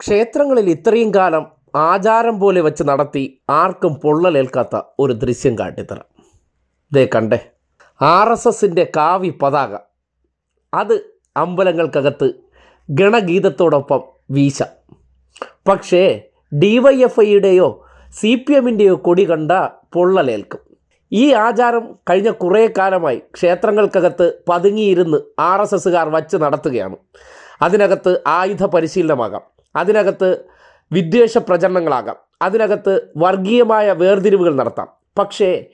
ക്ഷേത്രങ്ങളിൽ ഇത്രയും കാലം ആചാരം പോലെ വെച്ച് നടത്തി ആർക്കും പൊള്ളലേൽക്കാത്ത ഒരു ദൃശ്യം കാട്ടിത്തരാം ദേ കണ്ടേ ആർ എസ് എസിന്റെ കാവ്യ പതാക. അത് അമ്പലങ്ങൾക്കകത്ത് ഗണഗീതത്തോടൊപ്പം വീശ. പക്ഷേ ഡി വൈ എഫ് ഐയുടെയോ സി പി എമ്മിന്റെയോ കൊടി കണ്ട പൊള്ളലേൽക്കും. ഈ ആചാരം കഴിഞ്ഞ കുറേ കാലമായി ക്ഷേത്രങ്ങൾക്കകത്ത് പതുങ്ങിയിരുന്ന് ആർ എസ് എസുകാർ വച്ച് നടത്തുകയാണ്. അതിനകത്ത് ആയുധ പരിശീലനമാകാം. അതിനകത്ത് വിദ്വേഷ പ്രചരണങ്ങളാകാം. അതിനകത്ത് വർഗീയമായ വേർതിരിവുകൾ നടത്താം. പക്ഷേ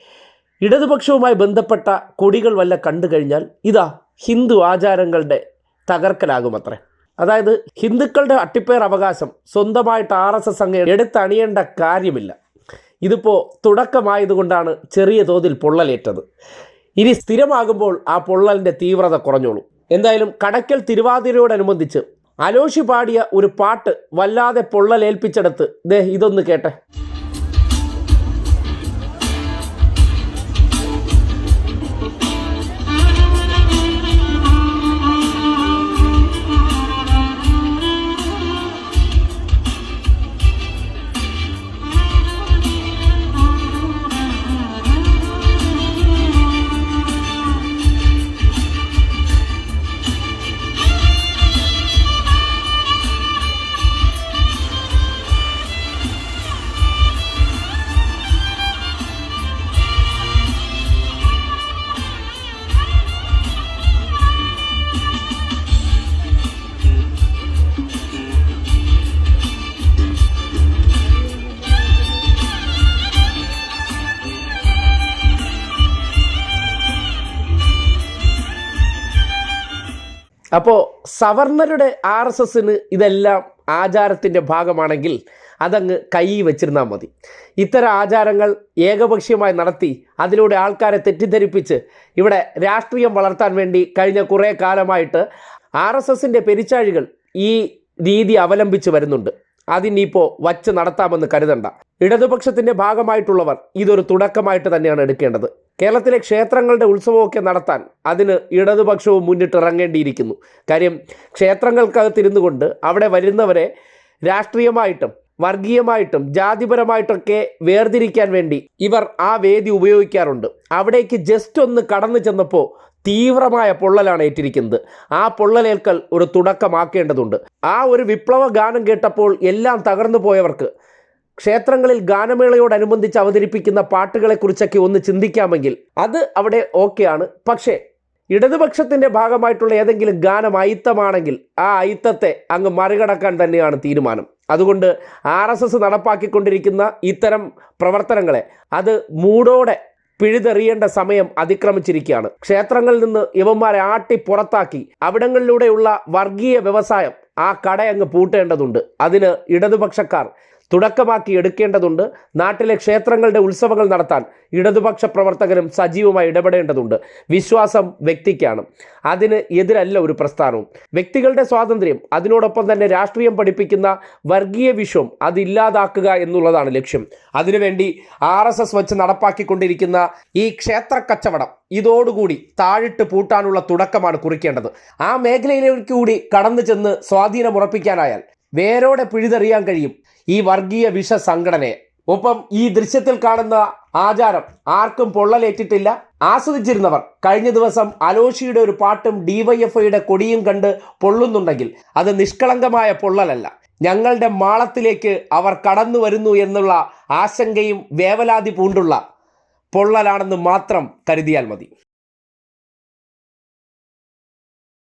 ഇടതുപക്ഷവുമായി ബന്ധപ്പെട്ട കൊടികൾ വല്ല കണ്ടു കഴിഞ്ഞാൽ ഇതാ ഹിന്ദു ആചാരങ്ങളുടെ തകർക്കലാകും തകർക്കലാകുമത്രേ അതായത് ഹിന്ദുക്കളുടെ അട്ടിപ്പേർ അവകാശം സ്വന്തമായിട്ട് ആർ എസ് എസ് അങ്ങ് എടുത്തണിയേണ്ട കാര്യമില്ല. ഇതിപ്പോൾ തുടക്കമായതുകൊണ്ടാണ് ചെറിയ തോതിൽ പൊള്ളലേറ്റത്. ഇനി സ്ഥിരമാകുമ്പോൾ ആ പൊള്ളലിന്റെ തീവ്രത കുറഞ്ഞോളൂ. എന്തായാലും കടയ്ക്കൽ തിരുവാതിരയോടനുബന്ധിച്ച് അലോഷി പാടിയ ഒരു പാട്ട് വല്ലാതെ പൊള്ളലേൽപ്പിച്ചെടുത്ത്. ദേ ഇതൊന്ന് കേട്ടെ. അപ്പോൾ സവർണരുടെ ആർ എസ് എസിന് ഇതെല്ലാം ആചാരത്തിന്റെ ഭാഗമാണെങ്കിൽ അതങ്ങ് കൈ വെച്ചിരുന്നാൽ മതി. ഇത്തരം ആചാരങ്ങൾ ഏകപക്ഷീയമായി നടത്തി അതിലൂടെ ആൾക്കാരെ തെറ്റിദ്ധരിപ്പിച്ച് ഇവിടെ രാഷ്ട്രീയം വളർത്താൻ വേണ്ടി കഴിഞ്ഞ കുറേ കാലമായിട്ട് ആർ എസ് എസിന്റെ പെരിച്ചാഴികൾ ഈ രീതി അവലംബിച്ച് വരുന്നുണ്ട്. അതിനിപ്പോൾ വച്ച് നടത്താമെന്ന് കരുതണ്ട. ഇടതുപക്ഷത്തിന്റെ ഭാഗമായിട്ടുള്ളവർ ഇതൊരു തുടക്കമായിട്ട് തന്നെയാണ് എടുക്കേണ്ടത്. കേരളത്തിലെ ക്ഷേത്രങ്ങളുടെ ഉത്സവമൊക്കെ നടത്താൻ അതിന് ഇടതുപക്ഷവും മുന്നിട്ടിറങ്ങേണ്ടിയിരിക്കുന്നു. കാര്യം ക്ഷേത്രങ്ങൾക്കകത്തിരുന്നു കൊണ്ട് അവിടെ വരുന്നവരെ രാഷ്ട്രീയമായിട്ടും വർഗീയമായിട്ടും ജാതിപരമായിട്ടൊക്കെ വേർതിരിക്കാൻ വേണ്ടി ഇവർ ആ വേദി ഉപയോഗിക്കാറുണ്ട്. അവിടേക്ക് ജസ്റ്റ് ഒന്ന് കടന്നു ചെന്നപ്പോൾ തീവ്രമായ പൊള്ളലാണ് ഏറ്റിരിക്കുന്നത്. ആ പൊള്ളലേൽക്കൽ ഒരു തുടക്കമാക്കേണ്ടതുണ്ട്. ആ ഒരു വിപ്ലവ ഗാനം കേട്ടപ്പോൾ എല്ലാം തകർന്നു പോയവർക്ക് ക്ഷേത്രങ്ങളിൽ ഗാനമേളയോടനുബന്ധിച്ച് അവതരിപ്പിക്കുന്ന പാട്ടുകളെക്കുറിച്ചൊക്കെ ഒന്ന് ചിന്തിക്കാമെങ്കിൽ അത് അവിടെ ഓക്കെയാണ്. പക്ഷേ ഇടതുപക്ഷത്തിന്റെ ഭാഗമായിട്ടുള്ള ഏതെങ്കിലും ഗാനം അയിത്തമാണെങ്കിൽ ആ അയിത്തത്തെ അങ്ങ് മറികടക്കാൻ തന്നെയാണ് തീരുമാനം. അതുകൊണ്ട് ആർ എസ് എസ് നടപ്പാക്കിക്കൊണ്ടിരിക്കുന്ന ഇത്തരം പ്രവർത്തനങ്ങളെ അത് മൂടോടെ പിഴുതെറിയേണ്ട സമയം അതിക്രമിച്ചിരിക്കുകയാണ്. ക്ഷേത്രങ്ങളിൽ നിന്ന് ഇവന്മാരെ ആട്ടി പുറത്താക്കി അവിടങ്ങളിലൂടെയുള്ള വർഗീയ വ്യവസായം ആ കടയങ്ങ് പൂട്ടേണ്ടതുണ്ട്. അതിന് ഇടതുപക്ഷക്കാർ തുടക്കമാക്കി എടുക്കേണ്ടതുണ്ട്. നാട്ടിലെ ക്ഷേത്രങ്ങളുടെ ഉത്സവങ്ങൾ നടത്താൻ ഇടതുപക്ഷ പ്രവർത്തകരും സജീവമായി ഇടപെടേണ്ടതുണ്ട്. വിശ്വാസം വ്യക്തിക്കാണ്. അതിന് എതിരല്ല ഒരു പ്രസ്ഥാനവും. വ്യക്തികളുടെ സ്വാതന്ത്ര്യം അതിനോടൊപ്പം തന്നെ രാഷ്ട്രീയം പഠിപ്പിക്കുന്ന വർഗീയ വിശ്വം അതില്ലാതാക്കുക എന്നുള്ളതാണ് ലക്ഷ്യം. അതിനുവേണ്ടി ആർ എസ് എസ് വെച്ച് നടപ്പാക്കിക്കൊണ്ടിരിക്കുന്ന ഈ ക്ഷേത്ര കച്ചവടം ഇതോടുകൂടി താഴിട്ട് പൂട്ടാനുള്ള തുടക്കമാണ് കുറിക്കേണ്ടത്. ആ മേഖലയിലേക്ക് കൂടി കടന്നു ചെന്ന് സ്വാധീനം ഉറപ്പിക്കാനായാൽ വേരോടെ പിഴുതെറിയാൻ കഴിയും ഈ വർഗീയ വിഷ സംഘടനയെ ഒപ്പം ഈ ദൃശ്യത്തിൽ കാണുന്ന ആചാരം ആർക്കും പൊള്ളലേറ്റിട്ടില്ല. ആസ്വദിച്ചിരുന്നവർ കഴിഞ്ഞ ദിവസം അലോഷിയുടെ ഒരു പാട്ടും ഡിവൈഎഫ്ഐയുടെ കൊടിയും കണ്ട് പൊള്ളുന്നുണ്ടെങ്കിൽ അത് നിഷ്കളങ്കമായ പൊള്ളലല്ല. ഞങ്ങളുടെ മാളത്തിലേക്ക് അവർ കടന്നു വരുന്നു എന്നുള്ള ആശങ്കയും വേവലാതി പൂണ്ടുള്ള പൊള്ളലാണെന്ന് മാത്രം കരുതിയാൽ മതി.